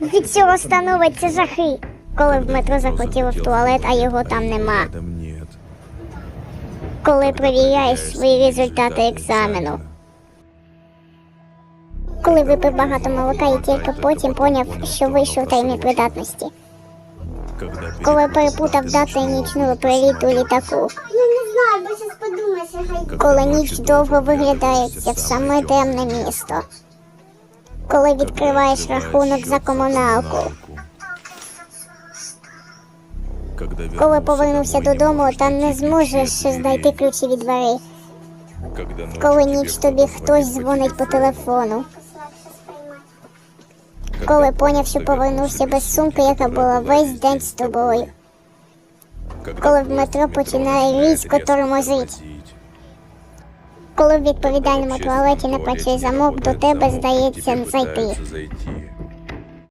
Від цього становиться жахи. Коли в метро захотіло в туалет, а його там нема. Коли перевіряєш свої результати екзамену. Коли випив багато молока і тільки потім поняв, що вийшов термін придатності. Когда ты Коли перепутав дату нічного приліту літаку. Я не знаю, бо щас подумаєш, Коли ніч довго виглядається в саме темне місто. Коли відкриваєш рахунок за комуналку. Коли повернувся додому, не та не зможеш знайти ключі від дверей. Коли ніч тобі хтось дзвонить по телефону. Коли поняв, що повернувся без сумки, яка була весь день з тобою. Коли в метро починає різко тормозить. Коли в відповідальному туалеті не працює замок, до тебе здається зайти.